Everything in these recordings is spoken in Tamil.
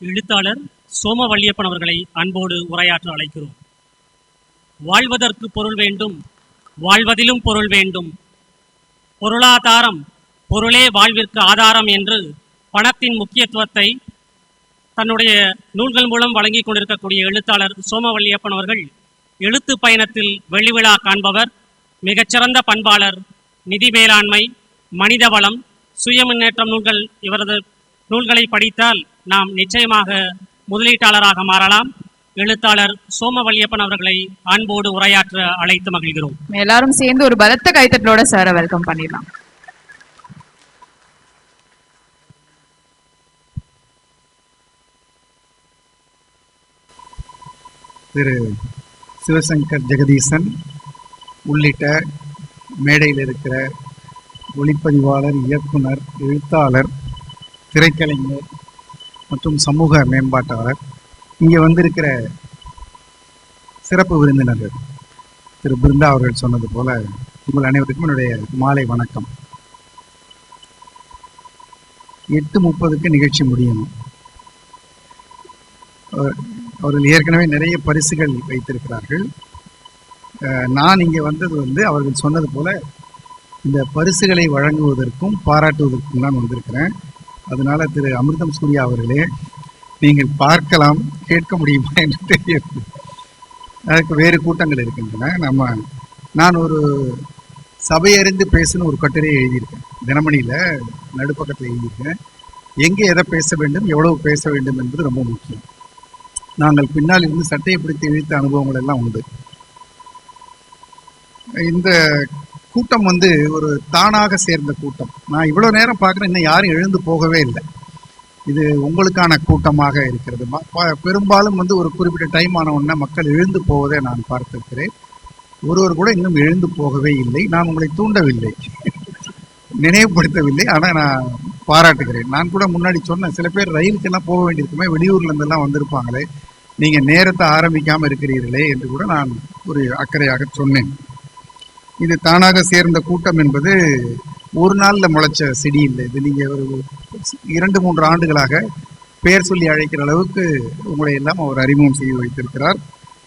எழுத்தாளர் சோமவல்லியப்பன் அவர்களை அன்போடு உரையாற்ற அழைக்கிறோம். வாழ்வதற்கு பொருள் வேண்டும் வாழ்வதிலும் பொருள் வேண்டும். பொருளாதாரம் பொருளே வாழ்விற்கு ஆதாரம் என்று பணத்தின் முக்கியத்துவத்தை தன்னுடைய நூல்கள் மூலம் வழங்கி கொண்டிருக்கக்கூடிய எழுத்தாளர் சோமவல்லியப்பன் அவர்கள் எழுத்து பயணத்தில் வெளிவிழா காண்பவர் மிகச்சிறந்த பண்பாளர் நிதி மேலாண்மை மனித வளம் சுய முன்னேற்றம் நூல்கள் இவரது நூல்களை படித்தால் நாம் நிச்சயமாக முதலீட்டாளராக மாறலாம். எழுத்தாளர் சோமவல்லியப்பன் அவர்களை அன்போடு உரையாற்ற அழைத்து மகிழ்கிறோம். எல்லாரும் சேர்ந்து ஒரு பலத்த கைத்தட்டலோட சாரை வெல்கம் பண்ணிடலாம். திரு சிவசங்கர் ஜெகதீசன் உள்ளிட்ட மேடையில் இருக்கிற ஒளிப்பதிவாளர் இயக்குனர் எழுத்தாளர் திரைக்கலைஞர் மற்றும் சமூக மேம்பாட்டாளர். இங்கே வந்திருக்கிற சிறப்பு விருந்தினர்கள் திரு பிருந்தா அவர்கள் சொன்னது போல உங்கள் அனைவருக்கும் என்னுடைய மாலை வணக்கம். எட்டு முப்பதுக்கு நிகழ்ச்சி முடியணும் அவர்கள் ஏற்கனவே நிறைய பரிசுகள் வைத்திருக்கிறார்கள். அஹ், நான் இங்கே வந்தது வந்து அவர்கள் சொன்னது போல இந்த பரிசுகளை வழங்குவதற்கும் பாராட்டுவதற்கும் தான் வந்திருக்கிறேன். அதனால திரு அமிர்தம் சூர்யா அவர்களே நீங்கள் பார்க்கலாம் கேட்க முடியுமா என்று தெரியவில்லை அதுக்கு வேறு கூட்டங்கள் இருக்கின்றன. நம்ம நான் ஒரு சபையறிந்து பேசுன்னு ஒரு கட்டுரையை எழுதியிருக்கேன். தினமணியில் நடுப்பக்கத்தில் எழுதியிருக்கேன். எங்கே எதை பேச வேண்டும் எவ்வளவு பேச வேண்டும் என்பது ரொம்ப முக்கியம். நாங்கள் பின்னால் இருந்து சட்டையை பிடித்து இழுத்த அனுபவங்கள் எல்லாம் உண்டு. இந்த கூட்டம் வந்து ஒரு தானாக சேர்ந்த கூட்டம். நான் இவ்வளோ நேரம் பார்க்குறேன் இன்னும் யாரும் எழுந்து போகவே இல்லை. இது உங்களுக்கான கூட்டமாக இருக்கிறது. ம- பெரும்பாலும் வந்து ஒரு குறிப்பிட்ட டைம் ஆன உடனே மக்கள் எழுந்து போவதை நான் பார்த்திருக்கிறேன். ஒருவர் கூட இன்னும் எழுந்து போகவே இல்லை. நான் உங்களை தூண்டவில்லை. நினைவுபடுத்தவில்லை. ஆனால் நான் பாராட்டுகிறேன். நான் கூட முன்னாடி சொன்னேன் சில பேர் ரயிலுக்கெல்லாம் போக வேண்டியிருக்குமே வெளியூர்லேருந்தெல்லாம் வந்திருப்பாங்களே நீங்கள் நேரத்தை ஆரம்பிக்காமல் இருக்கிறீர்களே என்று கூட நான் ஒரு அக்கறையாக சொன்னேன். இது தானாக சேர்ந்த கூட்டம் என்பது ஒரு நாளில் முளைச்ச செடி இல்லை. இது நீங்கள் ஒரு இரண்டு மூன்று ஆண்டுகளாக பெயர் சொல்லி அழைக்கிற அளவுக்கு உங்களை எல்லாம் அவர் அறிமுகம் செய்து வைத்திருக்கிறார்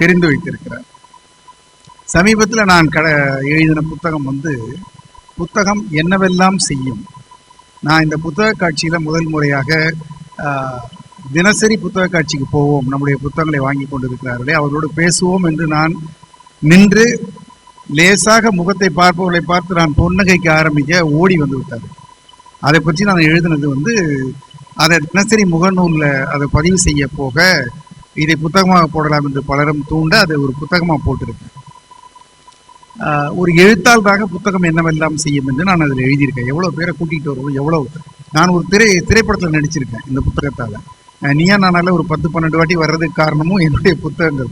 தெரிந்து வைத்திருக்கிறார். சமீபத்தில் நான் கட எழுதின புத்தகம் வந்து புத்தகம் என்னவெல்லாம் செய்யும்? நான் இந்த புத்தக காட்சியில் முதல் முறையாக தினசரி புத்தக காட்சிக்கு போவோம். நம்முடைய புத்தகங்களை வாங்கி கொண்டிருக்கிறார்களே அவர்களோடு பேசுவோம் என்று நான் நின்று லேசாக முகத்தை பார்ப்பவர்களை பார்த்து நான் பொன்னகைக்கு ஆரம்பிக்க ஓடி வந்து விட்டார். அதை பற்றி நான் எழுதினது வந்து அதை தினசரி முகநூலில் அதை பதிவு செய்ய போக இதை புத்தகமாக போடலாம் என்று பலரும் தூண்ட அதை ஒரு புத்தகமாக போட்டிருக்கேன். ஒரு எழுத்தாளராக புத்தகம் என்னவெல்லாம் செய்யும் என்று நான் அதில் எழுதியிருக்கேன். எவ்வளோ பேரை கூட்டிகிட்டு வருவோம் எவ்வளோ நான் ஒரு திரை திரைப்படத்தில் நடிச்சிருக்கேன் இந்த புத்தகத்தால். நீயா நானால ஒரு பத்து பன்னெண்டு வாட்டி வர்றதுக்கு காரணமும் என்னுடைய புத்தகங்கள்.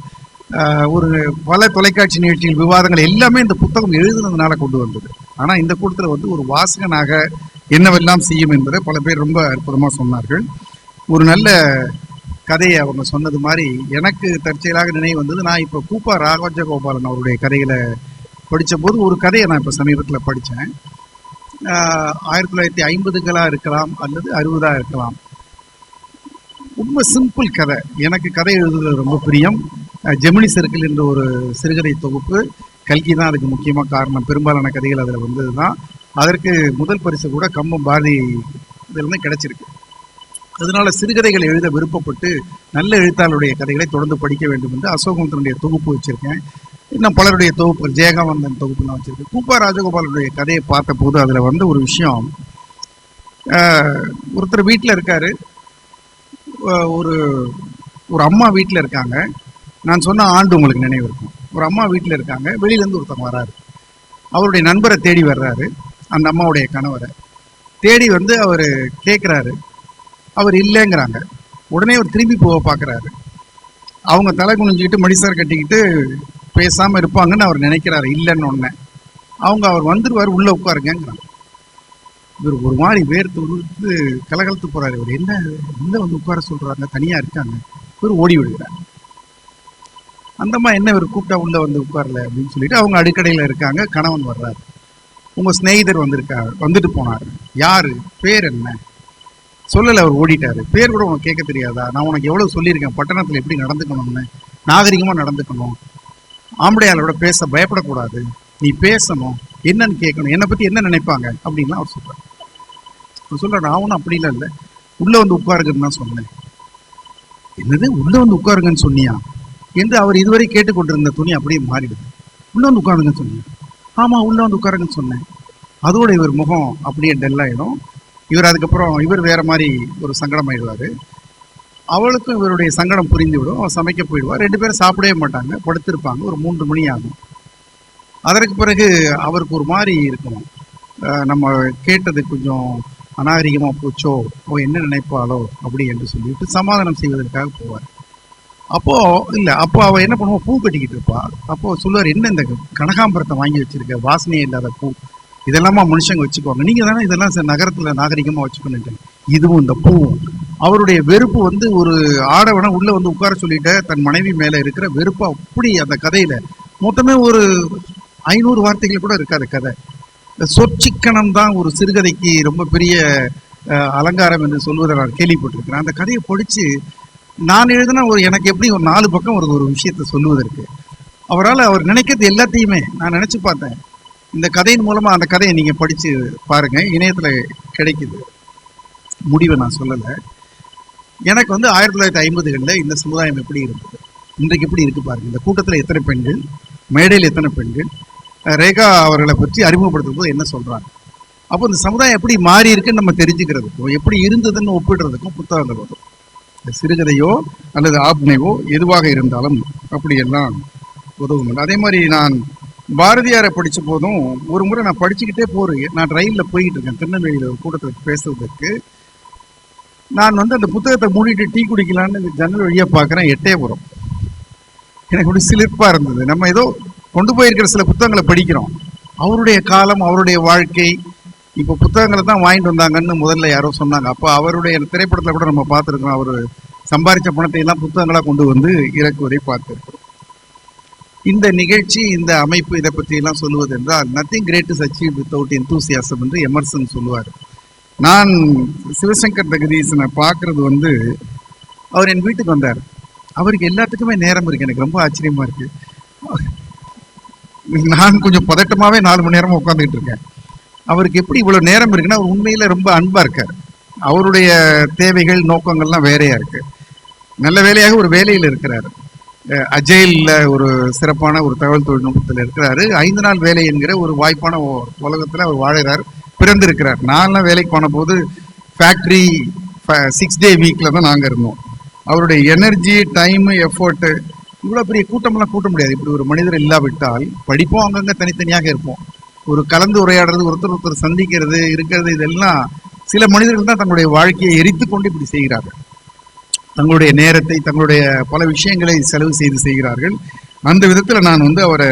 ஒரு பல தொலைக்காட்சி நிகழ்ச்சிகள் விவாதங்கள் எல்லாமே இந்த புத்தகம் எழுதுனதுனால கொண்டு வந்தது. ஆனால் இந்த கூட்டத்தில் வந்து ஒரு வாசகனாக என்னவெல்லாம் செய்யும் என்பதை பல பேர் ரொம்ப அற்புதமாக சொன்னார்கள். ஒரு நல்ல கதையை அவங்க சொன்னது மாதிரி எனக்கு தற்செயலாக நினைவு வந்தது. நான் இப்போ கூப்பா ராகவஜகோபாலன் அவருடைய கதைகளை படித்தபோது ஒரு கதையை நான் இப்போ சமீபத்தில் படித்தேன் ஆயிரத்தி தொள்ளாயிரத்தி ஐம்பதுகளாக இருக்கலாம் அல்லது அறுபதாக இருக்கலாம். ரொம்ப சிம்பிள் கதை. எனக்கு கதை எழுதுறது ரொம்ப பிரியம். ஜெமினி சர்க்கிள் என்ற ஒரு சிறுகதை தொகுப்பு கல்கி தான் அதுக்கு முக்கியமாக காரணம். பெரும்பாலான கதைகள் அதில் வந்தது தான் அதற்கு முதல் பரிசு கூட கம்பம் பாரதி இதிலிருந்து கிடச்சிருக்கு. அதனால சிறுகதைகள் எழுத விருப்பப்பட்டு நல்ல எழுத்தாளருடைய கதைகளை தொடர்ந்து படிக்க வேண்டும் என்று அசோகமுத்தனுடைய தொகுப்பு வச்சுருக்கேன். இன்னும் பலருடைய தொகுப்பு ஜெயகானந்தன் தொகுப்புலாம் வச்சுருக்கேன் கூப்பா ராஜகோபாலனுடைய கதையை பார்த்தபோது அதில் வந்து ஒரு விஷயம் ஒருத்தர் வீட்டில் இருக்கார். ஒரு ஒரு அம்மா வீட்டில் இருக்காங்க. நான் சொன்ன ஆண்டு உங்களுக்கு நினைவு இருக்கும். ஒரு அம்மா வீட்டில் இருக்காங்க. வெளியிலேருந்து ஒருத்தவங்க வராரு. அவருடைய நண்பரை தேடி வர்றாரு. அந்த அம்மாவுடைய கணவரை. தேடி வந்து அவர் கேட்குறாரு அவர் இல்லைங்கிறாங்க. உடனே அவர் திரும்பி போக பார்க்குறாரு அவங்க தலை குனிஞ்சிக்கிட்டு மடிசார் கட்டிக்கிட்டு பேசாமல் இருப்பாங்கன்னு அவர் நினைக்கிறாரு. இல்லைன்னு ஒன்று அவங்க அவர் வந்துடுவார் உள்ளே உட்காருங்கிறாங்க இவர் ஒரு மாதிரி வேர்த்து உருத்து கலகலத்து போகிறாரு இவர் என்ன உள்ளே வந்து உட்கார சொல்கிறாங்க தனியாக இருக்காங்க. இவர் ஓடி விடுகிறார் அந்த அம்மா என்ன இவர் கூப்பிட்டா உள்ள வந்து உட்காரல அப்படின்னு சொல்லிட்டு அவங்க அடுக்கடையில் இருக்காங்க. கணவன் வர்றாரு. உங்க சிநேகிதர் வந்திருக்கார் வந்துட்டு போனார். யாரு? பேர் என்ன? சொல்லலை அவர் ஓடிட்டாரு. பேர் கூட உனக்கு கேட்க தெரியாதா? நான் உனக்கு எவ்வளவு சொல்லியிருக்கேன்? பட்டணத்தில் எப்படி நடந்துக்கணும்னு நாகரிகமாக நடந்துக்கணும். ஆம்படையாளோட பேச பயப்படக்கூடாது. நீ பேசணும். என்னன்னு கேட்கணும். என்னை பத்தி என்ன நினைப்பாங்க? அப்படின்லாம் அவர் சொல்கிறார் அவர் சொல்ற நான் ஒன்றும் அப்படிலாம் இல்லை. உள்ள வந்து உட்காருங்கன்னு தான் சொன்னேன். என்னது? உள்ள வந்து உட்காருங்கன்னு சொன்னியா? என்று அவர் இதுவரை கேட்டுக்கொண்டிருந்த துணி அப்படியே மாறிடுது. உள்ள வந்து உட்காருங்கன்னு சொன்னேன். ஆமா உள்ள வந்து உட்காருங்கன்னு சொன்னேன். அதோட இவர் முகம் அப்படியே டல் ஆயிடும். இவர் அதுக்கப்புறம் இவர் வேற மாதிரி ஒரு சங்கடம் ஆயிடுவாரு அவளுக்கும் இவருடைய சங்கடம் புரிந்து விடும் சமைக்க போயிடுவார். ரெண்டு பேரும் சாப்பிடவே மாட்டாங்க. படுத்திருப்பாங்க. ஒரு மூன்று மணி ஆகும். அதற்கு பிறகு அவருக்கு ஒரு மாதிரி இருக்கும். நம்ம கேட்டது கொஞ்சம் அநாகரிகமாக போச்சோ ஓ என்ன நினைப்பாளோ அப்படி என்று சொல்லிவிட்டு சமாதானம் செய்வதற்காக போவார். அப்போ இல்லை அப்போ அவள் என்ன பண்ணுவா? பூ கட்டிக்கிட்டு இருப்பாள் அப்போ சொல்லுவார் என்ன இந்த கனகாம்பரத்தை வாங்கி வச்சிருக்க? வாசனையே இல்லாத பூ. இதெல்லாமா மனுஷங்க வச்சுக்குவாங்க. நீங்கள் தானே இதெல்லாம் ச- நகரத்தில் நாகரிகமாக வச்சுக்கணுட்டு இதுவும் இந்த பூவும் அவருடைய வெறுப்பு வந்து ஒரு ஆடவனை உள்ளே வந்து உட்கார சொல்லிட்டு தன் மனைவி மேலே இருக்கிற வெறுப்பு அப்படி அந்த கதையில். மொத்தமே ஒரு ஐநூறு வார்த்தைகள் கூட இருக்காது கதை. இந்த தான் ஒரு சிறுகதைக்கு ரொம்ப பெரிய அலங்காரம் என்று சொல்வதை நான் கேள்விப்பட்டிருக்கிறேன். அந்த கதையை படித்து நான் எழுதின ஒரு எனக்கு எப்படி ஒரு நாலு பக்கம் ஒரு ஒரு விஷயத்தை சொல்லுவதற்கு. அவரால் அவர் நினைக்கிறது எல்லாத்தையுமே நான் நினச்சி பார்த்தேன். இந்த கதையின் மூலமாக அந்த கதையை நீங்கள் படித்து பாருங்கள் இணையத்தில் கிடைக்குது. முடிவை நான் சொல்லலை. எனக்கு வந்து ஆயிரத்தி தொள்ளாயிரத்தி ஐம்பதுகளில் இந்த சமுதாயம் எப்படி இருந்தது? இன்றைக்கு எப்படி இருக்குது பாருங்கள் இந்த கூட்டத்தில் எத்தனை பெண்கள்? மேடையில் எத்தனை பெண்கள்? ரேகா அவர்களை பற்றி அறிமுகப்படுத்தும் போது என்ன சொல்கிறாங்க அப்போ இந்த சமுதாயம் எப்படி மாறி இருக்குன்னு நம்ம தெரிஞ்சுக்கிறதுக்கும் எப்படி இருந்ததுன்னு ஒப்பிடுறதுக்கும் புத்தகங்கள் வரும். சிறுகதையோ அல்லது ஆப்னையோ எதுவாக இருந்தாலும் அப்படியெல்லாம் உதவும் அதே மாதிரி நான் பாரதியாரை படித்த போதும் ஒரு முறை நான் படிச்சுக்கிட்டே போறேன் நான் ரயிலில் போயிட்டு இருக்கேன். திருநெல்வேலியில் ஒரு கூட்டத்தில் பேசுவதற்கு. நான் வந்து அந்த புத்தகத்தை மூடிட்டு டீ குடிக்கலான்னு ஜன்னல் வழியாக பார்க்குறேன் எட்டயபுரம் எனக்கு அப்படி சிலிர்ப்பாக இருந்தது. நம்ம ஏதோ கொண்டு போயிருக்கிற சில புத்தகங்களை படிக்கிறோம். அவருடைய காலம் அவருடைய வாழ்க்கை இப்போ புத்தகங்களை தான் வாங்கிட்டு வந்தாங்கன்னு முதல்ல யாரோ சொன்னாங்க. அப்போ அவருடைய திரைப்படத்தில் கூட நம்ம பார்த்துருக்கோம் அவர் சம்பாரித்த பணத்தை எல்லாம் புத்தகங்களாக கொண்டு வந்து இறக்குவதை பார்த்துருக்கோம் இந்த நிகழ்ச்சி இந்த அமைப்பு இதை பற்றி எல்லாம் சொல்லுவது என்றால் nothing great is achieve without enthusiasm என்று எமர்சன் சொல்லுவார். நான் சிவசங்கர் ஜெகதீசனை பார்க்கறது வந்து அவர் என் வீட்டுக்கு வந்தார். அவருக்கு எல்லாத்துக்குமே நேரம் இருக்கு. எனக்கு ரொம்ப ஆச்சரியமா இருக்கு. நான் கொஞ்சம் பதட்டமாவே நாலு மணி நேரமா உட்காந்துக்கிட்டு இருக்கேன். அவருக்கு எப்படி இவ்வளோ நேரம் இருக்குன்னா அவர் உண்மையில் ரொம்ப அன்பாக இருக்கார். அவருடைய தேவைகள் நோக்கங்கள்லாம் வேறையாக இருக்குது நல்ல வேலையாக ஒரு வேலையில் இருக்கிறார். அஹ் ஒரு சிறப்பான ஒரு தகவல் தொழில்நுட்பத்தில் இருக்கிறாரு. ஐந்து நாள் வேலை என்கிற ஒரு வாய்ப்பான உலகத்தில் அவர் வாழ்கிறார் பிறந்திருக்கிறார். நான்லாம் வேலைக்கு போன போது ஃபேக்ட்ரி சிக்ஸ் டே வீக்கில் தான் நாங்கள் இருந்தோம். அவருடைய எனர்ஜி டைமு எஃபர்ட்டு இவ்வளோ பெரிய கூட்டம்லாம் கூட்ட முடியாது. இப்படி ஒரு மனிதர் இல்லாவிட்டால் படிப்போம் அங்கங்கே தனித்தனியாக இருப்போம். ஒரு கலந்து உரையாடுறது ஒருத்தர் ஒருத்தர் சந்திக்கிறது இருக்கிறது இதெல்லாம் சில மனிதர்கள் தான் தங்களுடைய வாழ்க்கையை எரித்து கொண்டு இப்படி செய்கிறார்கள். தங்களுடைய நேரத்தை தங்களுடைய பல விஷயங்களை செலவு செய்து செய்கிறார்கள். அந்த விதத்தில் நான் வந்து அவரை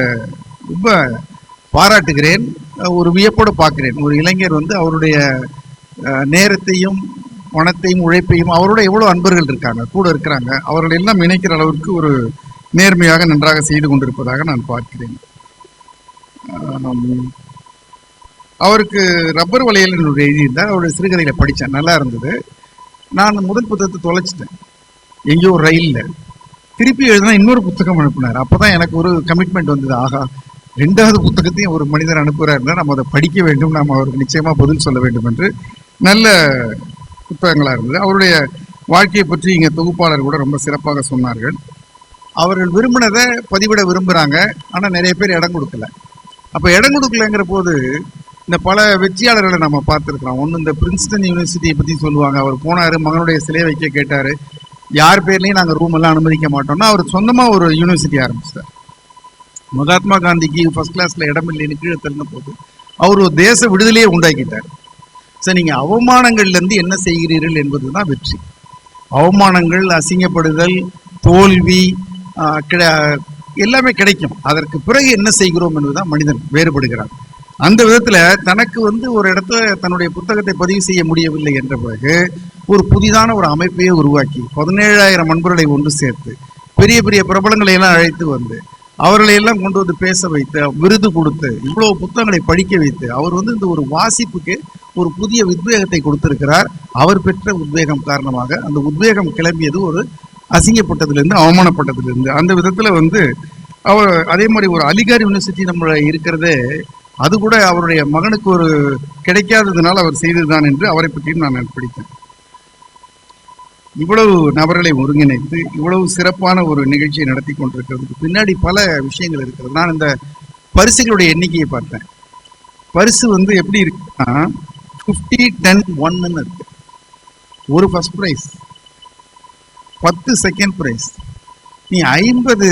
ரொம்ப பாராட்டுகிறேன். ஒரு வியப்போடு பார்க்கிறேன். ஒரு இளைஞர் வந்து அவருடைய நேரத்தையும் பணத்தையும் உழைப்பையும் அவரோட எவ்வளோ அன்பர்கள் இருக்காங்க கூட இருக்கிறாங்க அவர்கள் எல்லாம் இணைக்கிற அளவிற்கு ஒரு நேர்மையாக நன்றாக செய்து கொண்டிருப்பதாக நான் பார்க்கிறேன். அவருக்கு ரப்பர் வளையல் என்று எழுதியிருந்தார். அவருடைய சிறுகதையில் படித்தேன். நல்லா இருந்தது. நான் முதல் புத்தகத்தை தொலைச்சிட்டேன். எங்கேயோ ரயிலில். திருப்பி எழுதினா இன்னொரு புத்தகம் அனுப்புனார். அப்பதான் எனக்கு ஒரு கமிட்மெண்ட் வந்தது. ஆகா ரெண்டாவது புத்தகத்தையும் ஒரு மனிதர் அனுப்புகிறாருன்னா நம்ம அதை படிக்க வேண்டும். நாம் அவருக்கு நிச்சயமாக பதில் சொல்ல வேண்டும் என்று நல்ல புத்தகங்களாக இருந்தது. அவருடைய வாழ்க்கையை பற்றி இங்கே தொகுப்பாளர் கூட ரொம்ப சிறப்பாக சொன்னார்கள். அவர்கள் விரும்பினதை பதிவிட விரும்புகிறாங்க ஆனால் நிறைய பேர் இடம் கொடுக்கல. அப்போ இடம் கொடுக்கலங்கிற போது இந்த பல வெற்றியாளர்களை நம்ம பார்த்துருக்கலாம் ஒன்று இந்த பிரின்ஸ்டன் யூனிவர்சிட்டியை பற்றி சொல்லுவாங்க. அவர் போனார் மகனுடைய சிலையை வைக்க கேட்டார். யார் பேர்லேயும் நாங்கள் ரூம் எல்லாம் அனுமதிக்க மாட்டோம்னா அவர் சொந்தமாக ஒரு யூனிவர்சிட்டி ஆரம்பிச்சிட்டார் மகாத்மா காந்திக்கு ஃபஸ்ட் கிளாஸில் இடம் இல்லைன்னு கீழே திறந்த போது அவர் ஒரு தேச விடுதலையே உண்டாக்கிட்டார். சரி நீங்கள் அவமானங்கள்லேருந்து என்ன செய்கிறீர்கள் என்பது தான் வெற்றி. அவமானங்கள் அசிங்கப்படுதல் தோல்வி கிட- எல்லாமே கிடைக்கும். அதற்கு பிறகு என்ன செய்கிறோம் என்பதுதான் மனிதன் வேறுபடுகிறான். அந்த விதத்தில் தனக்கு வந்து ஒரு இடத்துல தன்னுடைய புத்தகத்தை பதிவு செய்ய முடியவில்லை என்ற பிறகு ஒரு புதிதான ஒரு அமைப்பையே உருவாக்கி பதினேழாயிரம் நண்பர்களை ஒன்று சேர்த்து பெரிய பெரிய பிரபலங்களை எல்லாம் அழைத்து வந்து அவர்களை எல்லாம் கொண்டு வந்து பேச வைத்து விருது கொடுத்து இவ்வளோ புத்தகங்களை படிக்க வைத்து அவர் வந்து இந்த ஒரு வாசிப்புக்கு ஒரு புதிய உத்வேகத்தை கொடுத்திருக்கிறார். அவர் பெற்ற உத்வேகம் காரணமாக அந்த உத்வேகம் கிளம்பியது ஒரு அசிங்கப்பட்டதுலேருந்து அவமானப்பட்டதுலேருந்து. அந்த விதத்தில் வந்து அவர் அதே மாதிரி ஒரு அலிகார் யூனிவர்சிட்டி நம்மள இருக்கிறதே அது கூட அவருடைய மகனுக்கு ஒரு கிடைக்காததுனால அவர் செய்ததுதான் என்று அவரை பற்றியும் நான் பிடித்தேன் இவ்வளவு நபர்களை ஒருங்கிணைத்து இவ்வளவு சிறப்பான ஒரு நிகழ்ச்சியை நடத்தி கொண்டிருக்கிறதுக்கு பின்னாடி பல விஷயங்கள் இருக்கிறது. நான் இந்த பரிசுகளுடைய எண்ணிக்கையை பார்த்தேன். பரிசு வந்து எப்படி இருக்குன்னா ஃபிஃப்டி டென் ஒன்னு இருக்கு. ஒரு ஃபர்ஸ்ட் ப்ரைஸ் பத்து செகண்ட் ப்ரைஸ் நீ ஐம்பது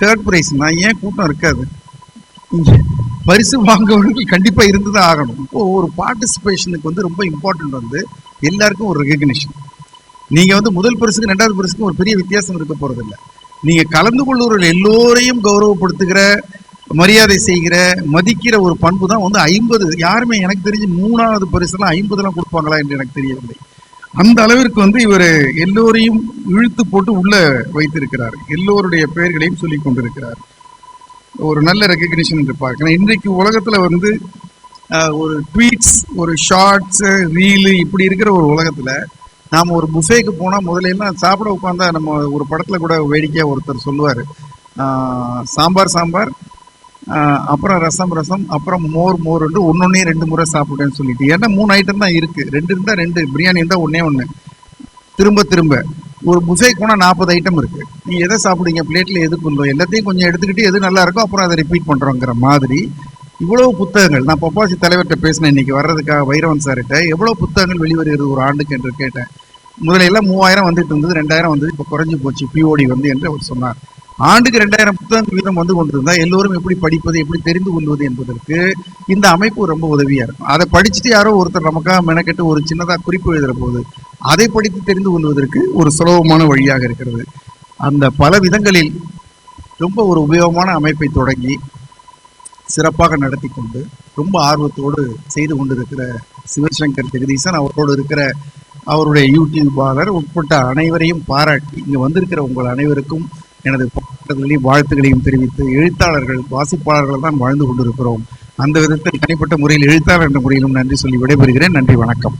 தேர்ட் ப்ரைஸ்னா ஏன் கூட்டம் இருக்காது? இங்க பரிசு வாங்கி கண்டிப்பாக இருந்து இருந்துதான் ஆகணும். இப்போ ஒரு பார்ட்டிசிபேஷனுக்கு வந்து ரொம்ப இம்பார்ட்டண்ட் வந்து எல்லாருக்கும் ஒரு ரெகக்னிஷன் நீங்கள் வந்து முதல் பரிசுக்கு ரெண்டாவது பரிசுக்கும் ஒரு பெரிய வித்தியாசம் இருக்க போகிறதில்ல நீங்கள் கலந்து கொள்ளுவர்கள் எல்லோரையும் கௌரவப்படுத்துகிற மரியாதை செய்கிற மதிக்கிற ஒரு பண்பு தான் வந்து ஐம்பது. யாருமே எனக்கு தெரிஞ்சு மூணாவது பரிசுலாம் ஐம்பதுலாம் கொடுப்பாங்களா என்று எனக்கு தெரியவில்லை. அந்த அளவிற்கு வந்து இவர் எல்லோரையும் இழுத்து போட்டு உள்ள வைத்திருக்கிறார். எல்லோருடைய பெயர்களையும் சொல்லி கொண்டிருக்கிறார். ஒரு நல்ல ரெக்கக்னிஷன் என்று பார்க்கணும் இன்றைக்கு உலகத்துல வந்து ஒரு ட்வீட்ஸ் ஒரு ஷார்ட்ஸ் ரீலு இப்படி இருக்கிற ஒரு உலகத்துல நாம் ஒரு புஃபேக்கு போனால் முதல்ல எல்லாம் சாப்பிட உட்காந்தா நம்ம ஒரு படத்தில் கூட வேடிக்கையாக ஒருத்தர் சொல்லுவார். சாம்பார் சாம்பார் அப்புறம் ரசம் ரசம் அப்புறம் மோர் மோர் ஒன்னொன்னே ரெண்டு முறை சாப்பிட்டேன்னு சொல்லிட்டு. ஏன்னா மூணு ஐட்டம் தான் இருக்கு. ரெண்டு இருந்தா ரெண்டு பிரியாணி இருந்தா ஒன்னே ஒன்று திரும்ப திரும்ப. ஒரு புஃபேக்கு கூட நாற்பது ஐட்டம் இருக்கு. நீ எதை சாப்பிடுங்க பிளேட்ல எது கொள்ளும் எல்லாத்தையும் கொஞ்சம் எடுத்துக்கிட்டு எது நல்லா இருக்கோ அப்புறம் அதை ரிப்பீட் பண்றோங்கிற மாதிரி. இவ்வளவு புத்தகங்கள். நான் பப்பாசி தலைவர்கிட்ட பேசினேன் இன்னைக்கு வர்றதுக்காக வைரவன் சார்கிட்ட. எவ்வளவு புத்தகங்கள் வெளிவருகிறது ஒரு ஆண்டுக்கு என்று கேட்டேன். முதல்ல எல்லாம் மூவாயிரம் வந்துட்டு இருந்தது ரெண்டாயிரம் வந்தது இப்போ குறைஞ்சு போச்சு. பிஓடி வந்து என்று அவர் சொன்னார். ஆண்டுக்கு ரெண்டாயிரம் புத்தகங்கள் வீதம் வந்து கொண்டிருந்தா எல்லோரும் எப்படி படிப்பது எப்படி தெரிந்து கொள்வது என்பதற்கு இந்த அமைப்பு ரொம்ப உதவியா இருக்கும். அதை படிச்சுட்டு யாரோ ஒருத்தர் நமக்காக மெனக்கெட்டு ஒரு சின்னதாக குறிப்பு எழுதுற போது அதை படித்து தெரிந்து கொள்வதற்கு ஒரு சுலபமான வழியாக இருக்கிறது. அந்த பல விதங்களில் ரொம்ப ஒரு உபயோகமான அமைப்பை தொடங்கி சிறப்பாக நடத்தி கொண்டு ரொம்ப ஆர்வத்தோடு செய்து கொண்டிருக்கிற சிவசங்கர் ஜெகதீசன் அவரோடு இருக்கிற அவருடைய யூடியூபாளர் உட்பட்ட அனைவரையும் பாராட்டி இங்கே வந்திருக்கிற உங்கள் அனைவருக்கும் எனது பாராட்டுதலையும் வாழ்த்துக்களையும் தெரிவித்து எழுத்தாளர்கள் வாசிப்பாளர்கள் தான் வாழ்ந்து கொண்டிருக்கிறோம். அந்த விதத்தில் தனிப்பட்ட முறையில் எழுத்தாளர் என்ற முறையிலும் நன்றி சொல்லி விடைபெறுகிறேன். நன்றி வணக்கம்.